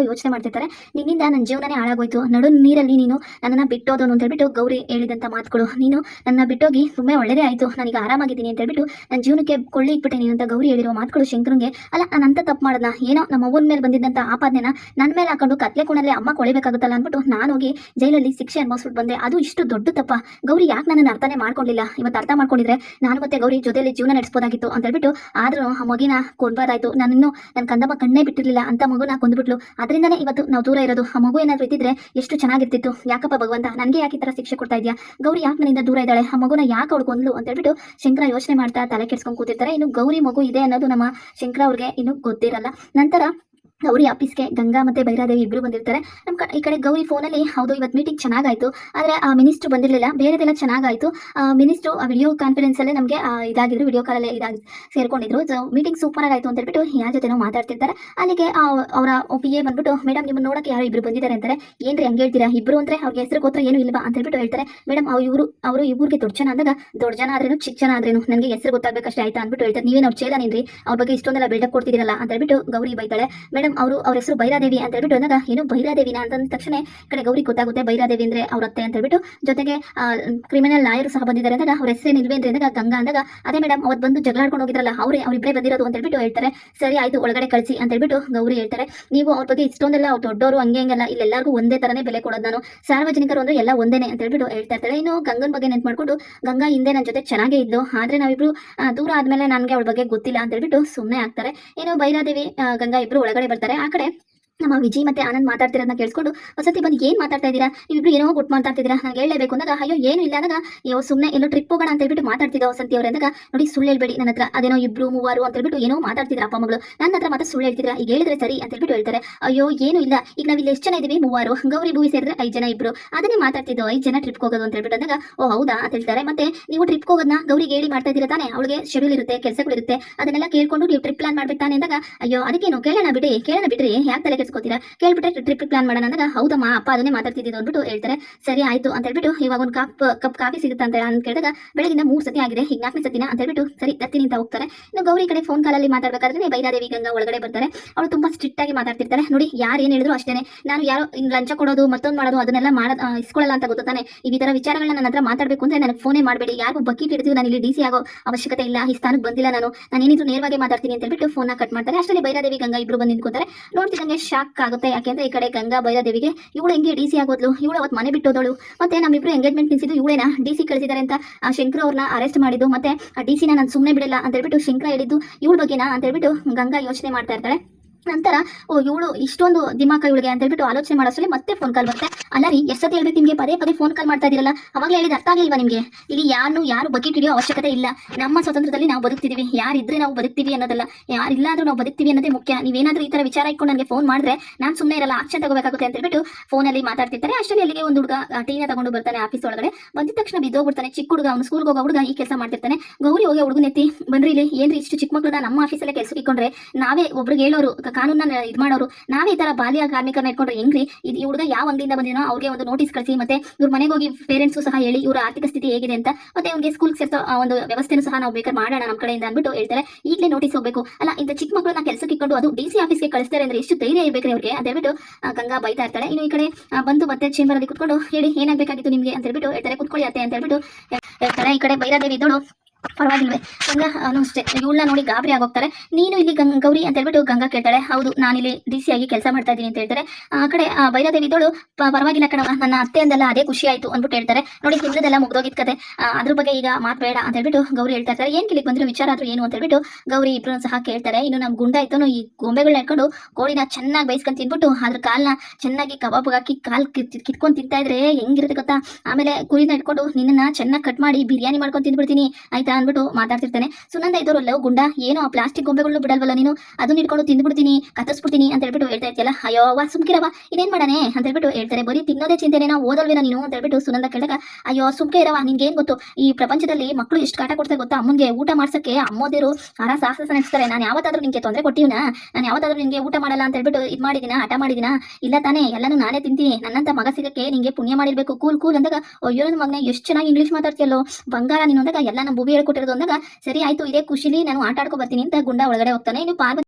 ಯೋಚನೆ ಮಾಡ್ತಿರ್ತಾರೆ, ನಿನ್ನಿಂದ ನನ್ನ ಜೀವನನೇ ಹಾಳಾಗೋಯ್ತು, ನಡು ನೀರಲ್ಲಿ ನೀನು ನನ್ನನ್ನು ಬಿಟ್ಟೋದನು ಅಂತ ಹೇಳ್ಬಿಟ್ಟು ಗೌರಿ ಹೇಳಿದಂಥ ಮಾತುಗಳು. ನೀನು ನನ್ನ ಬಿಟ್ಟೋಗಿ ತುಂಬಾ ಒಳ್ಳೆಯದೇ ಆಯಿತು, ನನಗೆ ಆರಾಮಾಗಿದ್ದೀನಿ ಅಂತ ಹೇಳ್ಬಿಟ್ಟು ನನ್ನ ಜೀವನಕ್ಕೆ ಕೊಳ್ಳಿ ಇಟ್ಬಿಟ್ಟೆ ನೀನು ಅಂತ ಗೌರಿ ಹೇಳಿರೋ ಮಾತುಗಳು ಶಂಕರಂಗೆ ಅಲ್ಲ, ನಾನು ಅಂತ ತಪ್ಪು ಮಾಡೋದ ಏನೋ ನಮ್ಮ ಅವ್ವನ ಮೇಲೆ ಬಂದಿದ್ದಂಥ ಆಪಾದನೆನ ನನ್ನ ಮೇಲೆ ಹಾಕೊಂಡು ಕತ್ಲೆ ಕುಣಲ್ಲೇ ಅಮ್ಮ ಕೊಳಿಬೇಕಾಗುತ್ತಲ್ಲ ಅಂದ್ಬಿಟ್ಟು ನಾನು ಹೋಗಿ ಜೈಲಲ್ಲಿ ಶಿಕ್ಷೆ ಅನುಭವಿಸ್ಬಿಟ್ಟು ಬಂದೆ. ಅದು ಇಷ್ಟು ದೊಡ್ಡ ತಪ್ಪ. ಗೌರಿ ಯಾಕೆ ನನ್ನನ್ನು ಅರ್ಥನೇ ಮಾಡ್ಕೊಂಡಿಲ್ಲ ಇವತ್ತು ಅರ್ಥ ಮಾಡ್ಕೊಂಡಿದ್ರೆ ನಾನು ಮತ್ತೆ ಗೌರಿ ಜೊತೆಯಲ್ಲಿ ಜೀವನ ನಡೆಸ್ಬೋದಾಗಿತ್ತು ಅಂತ ಹೇಳ್ಬಿಟ್ಟು ಆದರೂ ಆ ಮಗಿನ ಕೊಡ್ಬಾರ್ದಾಯ್ತು ನನ್ನನ್ನು ನನ್ನ ಕಂದಮ್ಮ ಕಣ್ಣೇ ಬಿಟ್ಟಿರಲಿಲ್ಲ ಅಂತ ಮಗುನ ಕೊಂದ್ಬಿಟ್ಲು. ಅದರಿಂದನೇ ಇವತ್ತು ನಾವು ದೂರ ಇರೋದು. ಆ ಮಗು ಏನಾದ್ರು ಇದ್ದಿದ್ರೆ ಎಷ್ಟು ಚೆನ್ನಾಗಿರ್ತಿತ್ತು. ಯಾಕಪ್ಪ ಭಗವಂತ, ನನಗೆ ಯಾಕೆ ಥರ ಶಿಕ್ಷೆ ಕೊಡ್ತಾ ಇದೆಯಾ? ಗೌರಿ ಯಾಕೆ ನನ್ನಿಂದ ದೂರ ಇದ್ದಾಳೆ? ಆ ಮಗುನ ಯಾಕೆ ಕೊಂದ್ಲು ಅಂತ ಹೇಳ್ಬಿಟ್ಟು ಶಂಕರ ಯೋಚನೆ ಮಾಡ್ತಾ ತಲೆ ಕೆಡ್ಸ್ಕೊಂಡ್ ಕೂತಿರ್ತಾರೆ. ಇನ್ನು ಗೌರಿ ಮಗು ಇದೆ ಅನ್ನೋದು ನಮ್ಮ ಶಂಕರ ಅವ್ರಿಗೆ ಇನ್ನು ಗೊತ್ತಿರಲ್ಲ. ನಂತರ ಗೌರಿ ಆಫೀಸ್ಗೆ, ಗಂಗಾ ಮತ್ತೆ ಭೈರಾದೇವಿ ಇಬ್ಬರು ಬಂದಿರ್ತಾರೆ. ನಮ್ಮ ಈ ಕಡೆ ಗೌರಿ ಫೋನಲ್ಲಿ, ಹೌದು ಇವತ್ತು ಮೀಟಿಂಗ್ ಚೆನ್ನಾಗಾಯ್ತು. ಆದರೆ, ಆ ಮಿನಿಸ್ಟರ್ ಬಂದಿರಲಿಲ್ಲ. ಬೇರೆದೆಲ್ಲ ಚೆನ್ನಾಗಾಯ್ತು. ಮಿನಿಸ್ಟ್ರು ವಿಡಿಯೋ ಕಾನ್ಫರೆನ್ಸಲ್ಲೇ ನಮಗೆ ಇದಾಗಿದ್ರು ವಿಡಿಯೋ ಕಾಲಲ್ಲೇ ಇದಾಗಿ, ಸೇರ್ಕೊಂಡಿದ್ರು. ಸೊ ಮೀಟಿಂಗ್ ಸೂಪರ್ ಆಗಾಯ್ತು ಅಂತ ಹೇಳ್ಬಿಟ್ಟು ಯಾರ ಜೊತೆನೋ ಮಾತಾಡ್ತಿರ್ತಾರೆ. ಅಲ್ಲಿಗೆ ಅವರ ಪಿ ಎ ಬಂದ್ಬಿಟ್ಟು ಮೇಡಮ್ ನಿಮ್ಮನ್ನ ನೋಡಕ್ಕೆ ಯಾರು ಇಬ್ಬರು ಬಂದಿದ್ದಾರೆ ಅಂತಾರೆ. ಏನ್ರಿ ಹಂಗೆ ಹೇಳ್ತೀರಾ? ಇಬ್ಬರು ಅಂದ್ರೆ ಅವ್ರಿಗೆ ಹೆಸರು ಗೋತ್ರ ಏನು ಇಲ್ವಾ ಅಂತ ಹೇಳ್ಬಿಟ್ಟು ಹೇಳ್ತಾರೆ. ಮೇಡಮ್, ಅವ್ರು ಇವರು, ಅವರು ಇವ್ರಿಗೆ ದೊಡ್ಡ ಜನ ಅಂದಾಗ, ದೊಡ್ಡ ಜನ ಆದ್ರೇನು, ಚಿಕ್ಕ ಜನ ಆದ್ರೇನು, ನನಗೆ ಹೆಸರು ಗೊತ್ತಾಗಬೇಕಷ್ಟೇ ಆಯ್ತಾ ಅಂದ್ಬಿಟ್ಟು ಹೇಳ್ತಾರೆ. ನೀವೇನು ಅವ್ರು ಚೇಲನೇನ್ರಿ ಅವ್ರ ಬಗ್ಗೆ ಇಷ್ಟೊಂದೆಲ್ಲ ಬಿಲ್ಡಪ್ ಕೊಡ್ತಿದ್ದೀರಲ್ಲ ಅಂತ ಹೇಳ್ಬಿಟ್ಟು ಗೌರಿ ಬೈತಾಳೆ. ಮೇಡಮ್ ಅವರು ಅವ್ರ ಹೆಸರು ಬೈರಾದೇವಿ ಅಂತ ಹೇಳ್ಬಿಟ್ಟು ಅಂದಾಗ ಏನು ಬೈರಾದೇವಿನ ಅಂತಂದ ತಕ್ಷಣ ಕಡೆ ಗೌರಿ ಗೊತ್ತಾಗುತ್ತೆ ಬೈರಾದೇವಿ ಅಂದ್ರೆ ಅವ್ರ ಅತ್ತೆ ಅಂತ ಹೇಳ್ಬಿಟ್ಟು. ಜೊತೆಗೆ ಕ್ರಿಮಿನಲ್ ಲಾಯರ್ ಸಹ ಬಂದಿದ್ದಾರೆ ಅಂದಾಗ ಅವ್ರ ಹೆಸರು ಇಲ್ವೇ ಅಂದ್ರೆ ಅಂದಾಗ ಗಂಗಾ ಅಂದಾಗ, ಅದೇ ಮೇಡಮ್ ಅವತ್ತು ಬಂದು ಜಗಳಾಡ್ಕೊಂಡು ಹೋಗಿದ್ರಲ್ಲ, ಅವರೇ ಅವ್ರಿಬ್ಬರೇ ಬಂದಿರೋದು ಅಂತ ಹೇಳ್ಬಿಟ್ಟು ಹೇಳ್ತಾರೆ. ಸರಿ ಆಯ್ತು, ಒಳಗಡೆ ಕಳಿಸಿ ಅಂತ ಹೇಳ್ಬಿಟ್ಟು ಗೌರಿ ಹೇಳ್ತಾರೆ. ನೀವು ಅವ್ರ ಬಗ್ಗೆ ಇಷ್ಟೊಂದೆಲ್ಲ ಅವ್ರು ದೊಡ್ಡವರು ಹಂಗೆ ಹಂಗೆಲ್ಲ ಇಲ್ಲೆಲ್ಲರಿಗೂ ಒಂದೇ ತರನೇ ಬೆಲೆ ಕೊಡೋದು ನಾನು. ಸಾರ್ವಜನಿಕರು ಅಂದ್ರೆ ಎಲ್ಲ ಒಂದೇನೆ ಅಂತ ಹೇಳ್ಬಿಟ್ಟು ಹೇಳ್ತಾ ಇರ್ತಾರೆ. ಇನ್ನು ಗಂಗನ್ ಬಗ್ಗೆ ನೆನ್ಪು ಮಾಡ್ಕೊಂಡು ಗಂಗಾ ಹಿಂದೆ ನನ್ನ ಜೊತೆ ಚೆನ್ನಾಗೇ ಇದ್ದು ಆದ್ರೆ ನಾವಿಬ್ರು ದೂರ ಆದ್ಮೇಲೆ ನನಗೆ ಅವಳ ಬಗ್ಗೆ ಗೊತ್ತಿಲ್ಲ ಅಂತ ಹೇಳ್ಬಿಟ್ಟು ಸುಮ್ಮನೆ ಆಗ್ತಾರೆ. ಏನು ಬೈರಾದೇವಿ ಗಂಗಾ ಇಬ್ರು ಒಳಗಡೆ ಬರ್ತಾರೆ. ಆ ಕಡೆ ನಮ್ಮ ವಿಜಯ್ ಮತ್ತೆ ಆನಂದ್ ಮಾತಾಡ್ತಿರೋದನ್ನ ಕೇಳಿಸ್ಕೊಂಡು, ವಸತಿ ಬಂದು ಏನ್ ಮಾತಾಡ್ತಾ ಇದ್ದೀರಾ? ನೀವಿಬ್ರು ಏನೋ ಗುಟ್ ಮಾತಾಡ್ತಿದ್ದೀರಾ ನನಗೆ ಹೇಳಲೇಬೇಕು. ಅಂದಾಗ, ಅಯ್ಯೋ, ಏನು ಇಲ್ಲ. ಅಂದಾಗ, ಅಯ್ಯೋ ಸುಮ್ಮನೆ ಎಲ್ಲೋ ಟ್ರಿಪ್ ಹೋಗೋಣ ಅಂತ ಹೇಳ್ಬಿಟ್ಟು ಮಾತಾಡ್ತಿದ್ದ ವಸಂತಿ ಅವ್ರ. ಅಂದಾಗ, ನೋಡಿ, ಸುಳ್ಳು ಹೇಳ್ಬೇಡಿ ನನ್ನ ಹತ್ರ. ಅದೇನೋ ಇಬ್ರು ಮೂವರು ಅಂತ ಹೇಳ್ಬಿಟ್ಟು ಏನೋ ಮಾತಾಡ್ತಿದ್ರ ಅಪ್ಪ ಮಗಳು ನನ್ನ ಹತ್ರ ಮಾತ್ರ ಸುಳ್ಳು ಹೇಳ್ತಿದ್ರ. ಈಗ ಹೇಳಿದ್ರೆ ಸರಿ ಅಂತ ಹೇಳ್ಬಿಟ್ಟು ಹೇಳ್ತಾರೆ. ಅಯ್ಯೋ, ಏನು ಇಲ್ಲ. ಈಗ ನಾವು ಇಲ್ಲಿ ಎಷ್ಟು ಜನ ಇದೀವಿ? ಮೂವರು. ಗೌರಿ ಭೂವಿ ಸೇರಿದ್ರೆ ಐದು ಜನ ಇಬ್ರು. ಅದನ್ನೇ ಮಾತಾಡ್ತಿದ್ದು, ಐದು ಜನ ಟ್ರಿಪ್ ಹೋಗೋದು ಅಂತ ಹೇಳ್ಬಿಟ್ಟು ಅಂದಾಗ, ಓ, ಹೌದಾ? ಅಂತ ಹೇಳ್ತಾರೆ. ಮತ್ತೆ ನೀವು ಟ್ರಿಪ್ ಹೋಗೋದನ್ನ ಗೌರಿಗೆ ಹೇಳಿ ಮಾಡ್ತಾ ಇದ್ದೀರಾ ತಾನೆ? ಅವಳಿಗೆ ಶೆಡ್ಯೂಲ್ ಇರುತ್ತೆ ಕೆಲಸಗಳಿರುತ್ತೆ ಅದನ್ನೆಲ್ಲ ಕೇಳ್ಕೊಂಡು ನೀವು ಟ್ರಿಪ್ ಪ್ಲಾನ್ ಮಾಡ್ಬೇಕು ತಾನೆ? ಅಂದಾಗ, ಅಯ್ಯೋ, ಅದಕ್ಕೇನು? ಕೇಳೋಣ ಬಿಡಿ. ಕೇಳೋಣ ಬಿಡ್ರಿ. ಯಾಕೆ ತಲೆ ಕೆಡ್ಸ್ಕೊತೀರಾ ಕೇಳ್ಬಿಟ್ರೆ ಟ್ರಿಪ್ ಪ್ಲಾನ್ ಮಾಡೋಣ ಅಂದಾಗ, ಹೌದಮ್ಮ, ಅಪ್ಪ ಅದನ್ನೇ ಮಾತಾಡ್ತಿದ್ದು ಅಂದ್ಬಿಟ್ಟು ಹೇಳ್ತಾರೆ. ಸರಿ, ಆಯ್ತು ಅಂತ ಹೇಳ್ಬಿಟ್ಟು ಇವಾಗ ಒಂದು ಕಪ್ ಕಪ್ ಕಾಫಿ ಸಿಗುತ್ತೆ ಅಂತ ಅಂತ ಕೇಳಿದಾಗ ಬೆಳಗಿನ ಮೂರು ಸತಿ ಆಗಿದೆ ಈಗ ನಾಲ್ಕನೇ ಸತಿನ ಅಂತ ಹೇಳ್ಬಿಟ್ಟು ಸರಿ ತರ್ತೀನಿ ಅಂತ ಹೋಗ್ತಾರೆ. ಇನ್ನು ಗೌರಿ ಕಡೆ ಫೋನ್ ಕಾಲಲ್ಲಿ ಮಾತಾಡ್ಬೇಕಾದ್ರೆ ಬೈರಾದೇವಿ ಗಂಗಾ ಒಳಗಡೆ ಬರ್ತಾರೆ. ಅವಳು ತುಂಬಾ ಸ್ಟ್ರಿಕ್ಟ್ ಆಗಿ ಮಾತಾಡ್ತಿರ್ತಾರೆ. ನೋಡಿ, ಯಾರು ಏನು ಹೇಳಿದ್ರು ಅಷ್ಟೇನೆ. ನಾನು ಯಾರು ಲಂಚ ಕೊಡೋದು, ಮತ್ತೊಂದು ಮಾಡೋದು, ಅದನ್ನೆಲ್ಲ ಮಾಡ ಇಸ್ಕೊಳ್ಳಲ್ಲ ಅಂತ ಗೊತ್ತಾನೆ ಈ ತರ ವಿಚಾರಗಳನ್ನ ನನ್ನ ಹತ್ರ ಮಾತಾಡಬೇಕು ಅಂದ್ರೆ ನನಗೆ ಫೋನೇ ಮಾಡಬೇಡಿ. ಯಾರು ಬಕ್ಕಿ ಹಿಡಿದು ನಾನು ಇಲ್ಲಿ ಡಿ ಸಿ ಆಗೋ ಅವಶ್ಯಕತೆ ಇಲ್ಲ. ಈ ಸ್ಥಾನಕ್ಕೆ ಬಂದಿಲ್ಲ ನಾನು. ನಾನು ಏನಿದ್ರು ನೇರವಾಗಿ ಮಾತಾಡ್ತೀನಿ ಅಂತ ಹೇಳ್ಬಿಟ್ಟು ಫೋನ್ ಕಟ್ ಮಾಡ್ತಾರೆ. ಅಷ್ಟರಲ್ಲಿ ಬೈರಾದೇವಿ ಗಂಗಾ ಇಬ್ರು ಬಂದು ನಿಂತ್ಕೋತಾರೆ. ನೋಡ್ತಿದ್ದಂಗೆ ಶಾಕ್ ಆಗುತ್ತೆ. ಯಾಕೆಂದ್ರೆ ಈ ಕಡೆ ಗಂಗಾ ಬೈರಾದೇವಿಗೆ ಇವಳು ಹೆಂಗೆ ಡಿ ಸಿ ಆಗೋದ್ಲು? ಇವಳು ಅವತ್ತು ಮನೆ ಬಿಟ್ಟೋದಳು. ಮತ್ತೆ ನಮ್ಮಿಬ್ರು ಎಂಗೇಜ್ಮೆಂಟ್ ನಿಲ್ಸಿದ್ದು ಇವಳೇನ? ಡಿ ಸಿ ಕಳಿಸಿದ್ದಾರೆ ಅಂತ ಶಂಕರ ಅವ್ರನ್ನ ಅರೆಸ್ಟ್ ಮಾಡಿದ್ದು. ಮತ್ತೆ ಡಿ ಸಿನ ನಾನು ಸುಮ್ಮನೆ ಬಿಡಲ್ಲ ಅಂತ ಹೇಳ್ಬಿಟ್ಟು ಶಂಕರ ಹೇಳಿದ್ದು, ಇವಳ ಬಗ್ಗೆನಾ? ಅಂತ ಹೇಳ್ಬಿಟ್ಟು ಗಂಗಾ ಯೋಚನೆ ಮಾಡ್ತಾ ಇರ್ತಾಳೆ. ನಂತರ, ಓ, ಇವಳು ಇಷ್ಟೊಂದು ದಿಮಾಕ ಇವಳಿಗೆ ಅಂತ ಹೇಳ್ಬಿಟ್ಟು ಆಲೋಚನೆ ಮಾಡೋಷ್ಟರಲ್ಲಿ ಮತ್ತೆ ಫೋನ್ ಕಾಲ್ ಬರುತ್ತೆ. ಅಲ್ಲ ರೀ ಎಷ್ಟೊತ್ತು ಹೇಳ್ಬೇಕು ನಿಮಗೆ ಪದೇ ಪದೇ ಫೋನ್ ಕಾಲ್ ಮಾಡ್ತಾ ಇದೀರಲ್ಲ ಅವಾಗಲೇ ಹೇಳಿದ ಅರ್ಥ ಆಗಿಲ್ವಾ ನಿಮಗೆ? ಇಲ್ಲಿ ಯಾರು ಯಾರು ಬಕೆಟ್ ಹಿಡಿಯೋ ಅವಶ್ಯಕತೆ ಇಲ್ಲ. ನಮ್ಮ ಸ್ವತಂತ್ರದಲ್ಲಿ ನಾವು ಬದುಕ್ತಿದೀವಿ. ಯಾರಿದ್ರೆ ನಾವು ಬದುಕ್ತೀವಿ ಅನ್ನೋದಲ್ಲ. ಯಾರಿಲ್ಲ ಆದ್ರೂ ನಾವು ಬದುಕ್ತೀವಿ ಅನ್ನೋದೇ ಮುಖ್ಯ. ನೀವೇನಾದ್ರೂ ಈ ತರ ವಿಚಾರ ಇಟ್ಕೊಂಡು ನನಗೆ ಫೋನ್ ಮಾಡಿದ್ರೆ ನಾನು ಸುಮ್ಮನೆ ಇರಲ್ಲ, ಆಕ್ಷನ್ ತಗೋಬೇಕಾಗುತ್ತೆ ಅಂತ ಹೇಳ್ಬಿಟ್ಟು ಫೋನಲ್ಲಿ ಮಾತಾಡ್ತಿರ್ತಾರೆ. ಅಷ್ಟರಲ್ಲಿ ಅಲ್ಲಿಗೆ ಒಂದು ಹುಡುಗ ಟೀನ ತಗೊಂಡು ಬರ್ತಾನೆ ಆಫೀಸ್ ಒಳಗಡೆ. ಬಂದಿದ ತಕ್ಷಣ ಬಿದ್ದೋಗ್ಬಿಡ್ತಾನೆ. ಚಿಕ್ಕ ಹುಡುಗ, ಅವ್ನು ಸ್ಕೂಲ್ಗೆ ಹೋಗೋ ಹುಡುಗ ಈ ಕೆಲಸ ಮಾಡ್ತಿರ್ತಾನೆ. ಗೌರಿ ಹೋಗಿ ಹುಡುಗನೆತ್ತಿ ಬಂದ್ರಿ ಇಲ್ಲಿ, ಏನ್ರಿ ಇಷ್ಟು ಚಿಕ್ಕ ಮಕ್ಕಳನ್ನ ನಮ್ಮ ಆಫೀಸಲ್ಲೇ ಕೆಲಸಕ್ಕೆ ಇಟ್ಕೊಂಡ್ರೆ ನಾವೇ ಒಬ್ರಿಗೆ ಹೇಳೋರು ಕಾನೂನನ್ನ ಇದು ಮಾಡೋರು. ನಾವೇ ಈ ತರ ಬಾಲ್ಯ ಕಾರ್ಮಿಕರನ್ನ ಇಟ್ಕೊಂಡ್ರೆ ಹೆಂಗ್ರಿ? ಇದು ಈ ಹುಡುಗ ಯಾವ ಅಂಗಡಿಯಿಂದ ಬಂದಿನೋ ಅವ್ರಿಗೆ ಒಂದು ನೋಟಿಸ್ ಕಳಿಸಿ ಮತ್ತೆ ಇವ್ರ ಮನೆಗೆ ಹೋಗಿ ಪೇರೆಂಟ್ಸ್ ಸಹ ಹೇಳಿ ಇವ್ರ ಆರ್ಥಿಕ ಸ್ಥಿತಿ ಹೇಗಿದೆ ಅಂತ ಮತ್ತೆ ಅವ್ನಿಗೆ ಸ್ಕೂಲ್ ಸೇರ್ತೋ ಆ, ಒಂದು ವ್ಯವಸ್ಥೆನೂ ಸಹ ನಾವು ಬೇಕಾದ್ರೆ ಮಾಡೋಣ ನಮ್ಮ ಕಡೆಯಿಂದ ಅಂದ್ಬಿಟ್ಟು ಹೇಳ್ತಾರೆ. ಈಗಲೇ ನೋಟಿಸ್ ಹೋಗ್ಬೇಕು. ಅಲ್ಲ, ಇಂತ ಚಿಕ್ಕ ಮಕ್ಕಳನ್ನ ಕೆಲಸಕ್ಕೆ ಇಟ್ಕೊಂಡು ಅದು ಡಿ ಸಿ ಆಫೀಸ್ಗೆ ಕಳಿಸ್ತಾರೆ ಅಂದ್ರೆ ಎಷ್ಟು ಧೈರ್ಯ ಇರ್ಬೇಕ್ರಿ ಅವ್ರಿಗೆ ಅಂತ ಹೇಳ್ಬಿಟ್ಟು ಗಂಗಾ ಬೈತಾ ಇರ್ತಾಳೆ. ಇನ್ನು ಈ ಕಡೆ ಬಂದು ಮತ್ತೆ ಚೇಂಬರ್ ಅಲ್ಲಿ ಕುತ್ಕೊಂಡು ಹೇಳಿ ಏನಾಗಬೇಕಾಗಿತ್ತು ನಿಮಗೆ ಅಂತ ಹೇಳ್ಬಿಟ್ಟು ಹೇಳ್ತಾರೆ. ಕುತ್ಕೊಳ್ಳಿ ಅತ್ತೆ ಅಂತ ಹೇಳ್ಬಿಟ್ಟು ಹೇಳ್ತಾರೆ ಈ ಕಡೆ ಬೈರಾದೇವಿ ಇದ್ದೋಳು ಪರವಾಗಿಲ್ವೇ. ಗಂಗಾ ಅವನು ಅಷ್ಟೇ ಇವಳನ್ನ ನೋಡಿ ಗಾಬರಿ ಆಗೋಗ್ತಾರೆ. ನೀನು ಇಲ್ಲಿ ಗಂಗ ಗೌರಿ ಅಂತ ಹೇಳ್ಬಿಟ್ಟು ಗಂಗಾ ಕೇಳ್ತಾಳೆ. ಹೌದು, ನಾನಿಲ್ಲಿ ಡಿ ಸಿ ಆಗಿ ಕೆಲಸ ಮಾಡ್ತಾ ಇದ್ದೀನಿ ಅಂತ ಹೇಳ್ತಾರೆ. ಆ ಕಡೆ ಬೈರಾದೇವಿ ಇದ್ದೋಳು ಪರವಾಗಿಲ್ಲ ಕಣವ ನನ್ನ ಅತ್ತೆ ಅಂದಲ್ಲ, ಅದೇ ಖುಷಿ ಆಯ್ತು ಅಂದ್ಬಿಟ್ಟು ಹೇಳ್ತಾರೆ. ನೋಡಿ ಹಿಂದದೆಲ್ಲ ಮುಗ್ದೋಗಿದ್ ಕತೆ. ಅದ್ರ ಬಗ್ಗೆ ಈಗ ಮಾತು ಬೇಡ ಅಂತ ಹೇಳ್ಬಿಟ್ಟು ಗೌರಿ ಹೇಳ್ತಾ ಇರ್ತಾರೆ. ಏನ್ ಕಿಲಿಗೆ ಬಂದ್ರೆ ವಿಚಾರ ಆದ್ರೂ ಏನು ಅಂತ ಹೇಳ್ಬಿಟ್ಟು ಗೌರಿ ಇಬ್ರು ಸಹ ಕೇಳ್ತಾರೆ. ಇನ್ನು ನಮ್ ಗುಂಡ ಆಯ್ತು ಈ ಗೊಂಬೆಗಳನ್ನ ಇಟ್ಕೊಂಡು ಕೋಳಿನ ಚೆನ್ನಾಗಿ ಬೇಯಿಸ್ಕೊಂಡು ತಿನ್ಬಿಟ್ಟು ಅದ್ರ ಕಾಲ್ನ ಚೆನ್ನಾಗಿ ಕಬಾಬ್ ಹಾಕಿ ಕಾಲ್ ಕಿತ್- ಕಿತ್ಕೊಂಡ್ ತಿಂತಾ ಇದ್ರೆ ಹೆಂಗಿರುತ್ತೆ ಗೊತ್ತಾ? ಆಮೇಲೆ ಕುರಿನ ಇಟ್ಕೊಂಡು ನಿನ್ನ ಚೆನ್ನಾಗಿ ಕಟ್ ಮಾಡಿ ಬಿರಿಯಾನಿ ಮಾಡ್ಕೊಂಡು ತಿಂದ್ಬಿಡ್ತೀನಿ. ಆಯ್ತಾ? ಅಂದ್ಬಿಟ್ಟು ಮಾತಾಡ್ತಿರ್ತಾನೆ. ಸುನಂದ ಇದ್ದವರು ಲವ್ ಗುಂಡ, ಏನು ಆ ಪ್ಲಾಸ್ಟಿಕ್ ಗೊಂಬೆಗಳು ಬಿಡಲ್ವಲ್ಲ ನೀನು? ಅದನ್ನ ಇಟ್ಕೊಂಡು ತಿಂದ್ಬಿಡ್ತೀನಿ, ಕತ್ತರಿಸ್ಬಿಡ್ತೀನಿ ಅಂತ ಹೇಳ್ಬಿಟ್ಟು ಹೇಳ್ತಾ ಇರ್ತಿಯಲ್ಲ? ಅಯ್ಯೋ, ವಾ ಸುಮ್ಕಿರವ ಇದೇನ್ ಮಾಡಾನೆ ಅಂತ ಹೇಳ್ಬಿಟ್ಟು ಹೇಳ್ತಾರೆ. ಬರೀ ತಿನ್ನೋದೇ ಚಿಂತೆನೇನೋ ಓದಲ್ವೇನೋ ನೀನು ಅಂತ ಹೇಳ್ಬಿಟ್ಟು ಸುನಂದ ಕೇಳಿದಾಗ, ಅಯ್ಯೋ ಸುಮ್ಕೆ ಇರವ ನಿನ್ಗೆ ಏನ್ ಗೊತ್ತು? ಈ ಪ್ರಪಂಚದಲ್ಲಿ ಮಕ್ಕಳು ಎಷ್ಟು ಕಾಟ ಕೊಡ್ತಾರೆ ಗೊತ್ತಾ? ಅಮ್ಮನ್ಗೆ ಊಟ ಮಾಡ್ಸಕ್ಕೆ ಅಮ್ಮೋದಿರು ಆರಾ ಸಾಹಸ ನಡೆಸ್ತಾರೆ ನಾನು ಯಾವತ್ತಾದ್ರೂ ನಿಮಗೆ ತೊಂದರೆ ಕೊಟ್ಟಿವ್ನ? ನಾನು ಯಾವತ್ತಾದ್ರೂ ನಿಮಗೆ ಊಟ ಮಾಡಲ್ಲ ಅಂತ ಹೇಳ್ಬಿಟ್ಟು ಇದು ಮಾಡಿದಿನ? ಹಠ ಮಾಡಿದಿನ? ಇಲ್ಲ ತಾನೇ, ಎಲ್ಲಾನು ನಾನೇ ತಿಂತೀನಿ. ನನ್ನಂತ ಮಗ ಸಿಗಕ್ಕೆ ನಿಂಗೆ ಪುಣ್ಯ ಮಾಡಿರ್ಬೇಕು. ಕೂಲ್ ಕೂಲ್ ಅಂದಾಗ, ಅಯ್ಯೋ, ನನ್ನ ಮಗನೇ, ಎಷ್ಟು ಚೆನ್ನಾಗಿ ಇಂಗ್ಲೀಷ್ ಮಾತಾಡ್ತಿಯಲ್ಲೋ? ಬಂಗಾರ ನೀನು ಅಂದಾಗ ಎಲ್ಲ ನಮ್ಮ ಭೂಮಿ ಹೇಳ್ಕೊಟ್ಟಿರೋದು ಅಂದಾಗ, ಸರಿ ಆಯ್ತು, ಇದೇ ಖುಷಿಲಿ ನಾನು ಆಟ ಆಡ್ಕೊ ಬರ್ತೀನಿ ಅಂತ ಗುಂಡ ಒಳಗಡೆ ಹೋಗ್ತಾನೆ. ಇನ್ನು ಪಾರ್ವತಿ